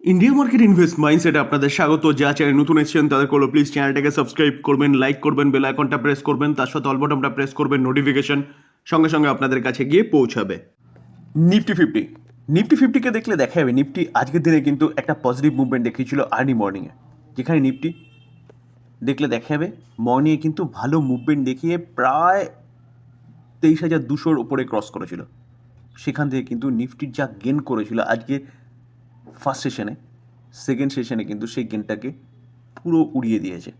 India market invest মাইন্ডসেটে আপনাদের স্বাগত। যা চ্যানেল নতুন এসেছেন তাদের করল প্লিজ চ্যানেলটাকে সাবস্ক্রাইব করবেন লাইক করবেন বেল আইকনটা প্রেস করবেন, তার সাথে অল বটনটা প্রেস করবেন নোটিফিকেশন সঙ্গে সঙ্গে আপনাদের কাছে গিয়ে পৌঁছাবে। নিফটি ফিফটি নিফটি ফিফটিকে দেখলে দেখা যাবে নিফটি আজকের দিনে কিন্তু একটা পজিটিভ মুভমেন্ট দেখিয়েছিল আর্লি মর্নিংয়ে যেখানে নিফটি দেখলে দেখা যাবে মর্নিংয়ে কিন্তু ভালো মুভমেন্ট দেখিয়ে প্রায় তেইশ হাজার দুশোর উপরে ক্রস করেছিল। সেখান থেকে কিন্তু নিফটির যা গেন করেছিল, আজকে ফার্স্ট সেশনে সেকেন্ড সেশনে কিন্তু সেই গেনটাকে পুরো উড়িয়ে দিয়েছে।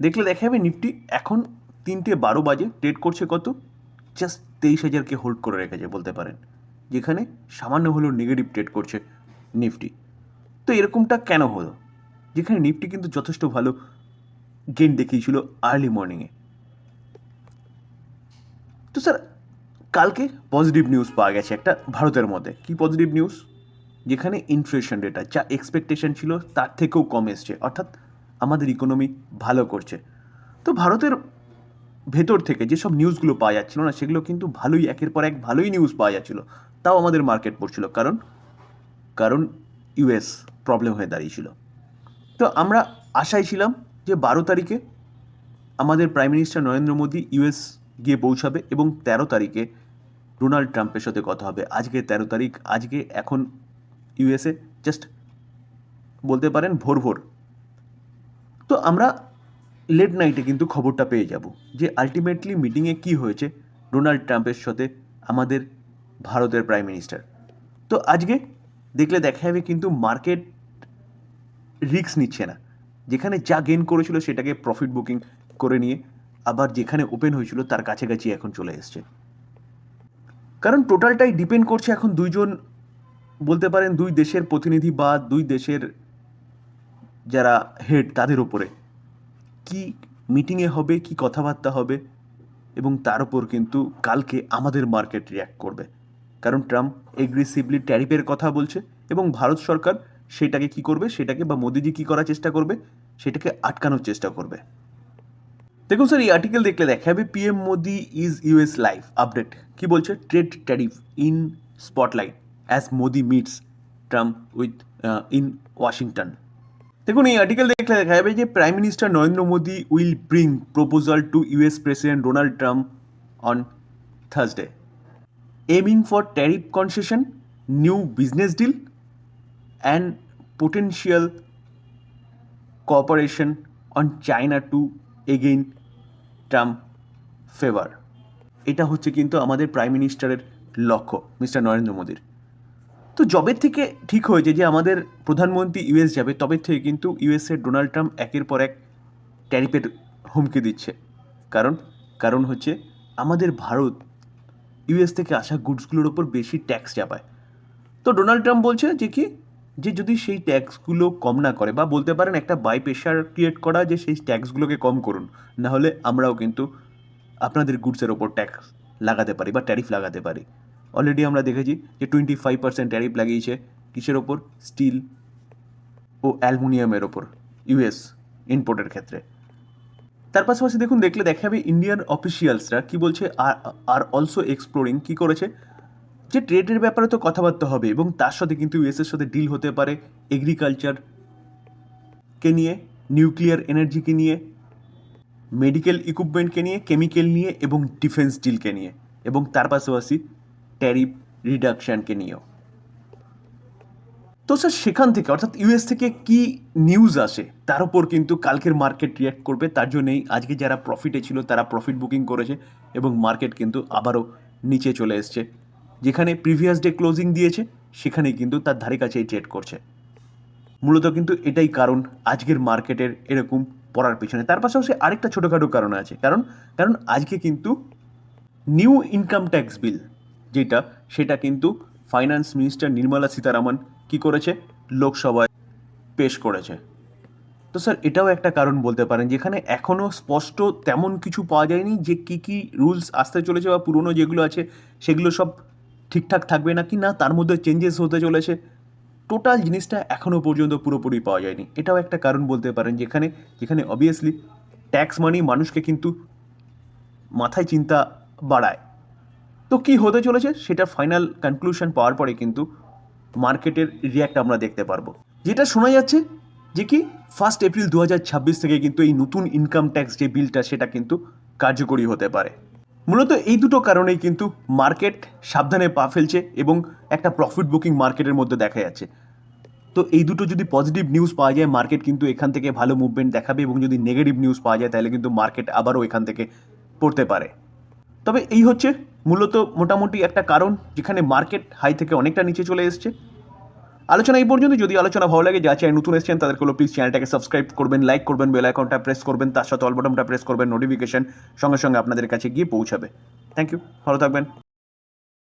দেখলে দেখা যাবে নিফটি এখন তিনটে বারো বাজে ট্রেড করছে কত? জাস্ট তেইশ হাজারকে হোল্ড করে রেখেছে বলতে পারেন। যেখানে সামান্য হলেও নেগেটিভ ট্রেড করছে নিফটি তো এরকমটা কেন হলো? যেখানে নিফটি কিন্তু যথেষ্ট ভালো গেন দেখিয়েছিল আর্লি মর্নিংয়ে তো স্যার কালকে পজিটিভ নিউজ পাওয়া গেছে একটা ভারতের মধ্যে। কি পজিটিভ নিউজ যেখানে ইনফ্লেশন রেটটা যা এক্সপেকটেশন ছিল তার থেকেও কম এসছে। অর্থাৎ আমাদের ইকোনমি ভালো করছে। তো ভারতের ভেতর থেকে যেসব নিউজগুলো পাওয়া যাচ্ছিল না, সেগুলো কিন্তু ভালোই, একের পর এক ভালোই নিউজ পাওয়া যাচ্ছিল। তাও আমাদের মার্কেট পড়ছিল। কারণ কারণ ইউএস প্রবলেম হয়ে দাঁড়িয়েছিল। তো আমরা আশায় ছিলাম যে বারো তারিখে আমাদের prime minister Narendra Modi US গিয়ে পৌঁছাবে এবং তেরো তারিখে ডোনাল্ড ট্রাম্পের সাথে কথা হবে। আজকে তেরো তারিখ, আজকে, এখন ইউএসএ জাস্ট বলতে পারেন ভোর ভোর। তো আমরা লেট নাইটে কিন্তু খবরটা পেয়ে যাব যে আলটিমেটলি মিটিংয়ে কি হয়েছে ডোনাল্ড ট্রাম্পের সাথে আমাদের ভারতের প্রাইম মিনিস্টার তো আজকে দেখলে দেখা যাবে কিন্তু মার্কেট রিস্ক নিচ্ছে না। যেখানে যা গেন করেছিল সেটাকে প্রফিট বুকিং করে নিয়ে আবার যেখানে ওপেন হয়েছিল তার কাছাকাছি এখন চলে এসছে। কারণ টোটালটাই ডিপেন্ড করছে এখন দুইজন বলতে পারেন দুই দেশের প্রতিনিধি বা দুই দেশের যারা হেড তাদের ওপরে কি মিটিংয়ে হবে, কি কথাবার্তা হবে, এবং তার উপর কিন্তু কালকে আমাদের মার্কেট রিয়্যাক্ট করবে। কারণ ট্রাম্প এগ্রেসিভলি ট্যারিফের কথা বলছে, এবং ভারত সরকার সেটাকে কি করবে, সেটাকে বা মোদিজি কি করার চেষ্টা করবে, সেটাকে আটকানোর চেষ্টা করবে। দেখুন স্যার এই আর্টিকেল দেখলে দেখা যাবে PM Modi is US life update কি বলছে? Trade tariff in spotlight as Modi meets Trump with in Washington দেখুন এই আর্টিকেল দেখলে দেখা যাবে যে prime minister Narendra Modi will bring proposal to US president Donald Trump on Thursday aiming for tariff concession, new business deal, and potential cooperation on China to again Trump favor. এটা হচ্ছে কিন্তু আমাদের prime মিনিস্টারের লক্ষ্য mister Narendra মোদীর। তো জবের থেকে ঠিক হয়েছে যে আমাদের প্রধানমন্ত্রী ইউএস যাবে, তবে থেকে কিন্তু ইউএসের ডোনাল্ড ট্রাম্প একের পর এক ট্যারিফের হুমকি দিচ্ছে। কারণ কারণ হচ্ছে আমাদের ভারত ইউএস থেকে আসা গুডসগুলোর ওপর বেশি ট্যাক্স চাপায়। তো ডোনাল্ড ট্রাম্প বলছে যে কি, যে যদি সেই ট্যাক্সগুলো কম না করে বা বলতে পারেন একটা বাই প্রেশার ক্রিয়েট করা যে সেই ট্যাক্সগুলোকে কম করুন, নাহলে আমরাও কিন্তু আপনাদের গুডসের ওপর ট্যাক্স লাগাতে পারি বা ট্যারিফ লাগাতে পারি। অলরেডি আমরা দেখেছি যে টোয়েন্টি ফাইভ পার্সেন্ট ট্যারিফ লাগিয়েছে কিসের ওপর? স্টিল ও অ্যালুমিনিয়ামের ওপর ইউএস ইনপোর্টের ক্ষেত্রে। তার পাশাপাশি দেখুন, দেখলে দেখা যাবে ইন্ডিয়ান অফিসিয়ালসরা কী বলছে, আর আর অলসো এক্সপ্লোরিং কী করেছে, যে ট্রেডের ব্যাপারে তো কথাবার্তা হবে এবং তার সাথে কিন্তু ইউএসের সাথে ডিল হতে পারে এগ্রিকালচারকে নিয়ে নিউক্লিয়ার এনার্জিকে নিয়ে মেডিকেল ইকুইপমেন্টকে নিয়ে কেমিক্যাল নিয়ে এবং ডিফেন্স ডিলকে নিয়ে। এবং তার পাশাপাশি ট্যারিফ রিডাকশানকে নিয়েও। তো স্যার সেখান থেকে, অর্থাৎ ইউএস থেকে কি নিউজ আসে? তার উপর কিন্তু কালকের মার্কেট রিয়াক্ট করবে, তার জন্যই আজকে যারা প্রফিটে ছিল, তারা প্রফিট বুকিং করেছে এবং মার্কেট কিন্তু আবারও নিচে চলে এসছে। যেখানে প্রিভিয়াস ডে ক্লোজিং দিয়েছে, সেখানেই কিন্তু তার ধারে কাছেই ট্রেড করছে। মূলত কিন্তু এটাই কারণ আজকের মার্কেটের এরকম পড়ার পিছনে। তার পাশাপাশি আরেকটা ছোটোখাটো কারণ আছে। কারণ কারণ আজকে কিন্তু নিউ ইনকাম ট্যাক্স বিল যেটা, সেটা কিন্তু ফাইন্যান্স মিনিস্টার নির্মলা সীতারামন কি করেছে? লোকসভায় পেশ করেছে। তো স্যার এটাও একটা কারণ বলতে পারেন, যেখানে এখনও স্পষ্ট তেমন কিছু পাওয়া যায়নি যে কী কী রুলস আসতে চলেছে বা পুরনো যেগুলো আছে, সেগুলো সব ঠিকঠাক থাকবে না কি না, তার মধ্যে চেঞ্জেস হতে চলেছে। টোটাল জিনিসটা এখনও পর্যন্ত পুরোপুরি পাওয়া যায়নি। এটাও একটা কারণ বলতে পারেন, যেখানে যেখানে অবভিয়াসলি ট্যাক্স মানি মানুষকে কিন্তু মাথায় চিন্তা বাড়ায়। তো কি হতে চলেছে? সেটা ফাইনাল কনক্লুশন পাওয়ার পরে কিন্তু মার্কেটের রিয়াক্ট আমরা দেখতে পারব। যেটা শোনা যাচ্ছে যে কি ফার্স্ট এপ্রিল দু হাজার ছাব্বিশ থেকে কিন্তু এই নতুন ইনকাম ট্যাক্স যে বিলটা সেটা কিন্তু কার্যকরী হতে পারে। মূলত এই দুটো কারণেই কিন্তু মার্কেট সাবধানে পা ফেলছে এবং একটা প্রফিট বুকিং মার্কেটের মধ্যে দেখা যাচ্ছে। তো এই দুটো যদি পজিটিভ নিউজ পাওয়া যায় মার্কেট কিন্তু এখান থেকে ভালো মুভমেন্ট দেখাবে এবং যদি নেগেটিভ নিউজ পাওয়া যায়, তাহলে কিন্তু মার্কেট আবারও এখান থেকে পড়তে পারে। তবে এই হচ্ছে মূলত মোটামুটি একটা কারণ যেখানে মার্কেট হাই থেকে অনেকটা নিচে চলে এসছে। আলোচনা এই পর্যন্ত যদি আলোচনা ভালো লাগে যা চাই নতুন এসেছেন, তাদেরকে হলো প্লিজ চ্যানেলটাকে সাবস্ক্রাইব করবেন লাইক করবেন বেল আইকনটা প্রেস করবেন, তার সাথে অল বাটনটা প্রেস করবেন নোটিফিকেশন সঙ্গে সঙ্গে আপনাদের কাছে গিয়ে পৌঁছাবে। থ্যাংক ইউ ভালো থাকবেন।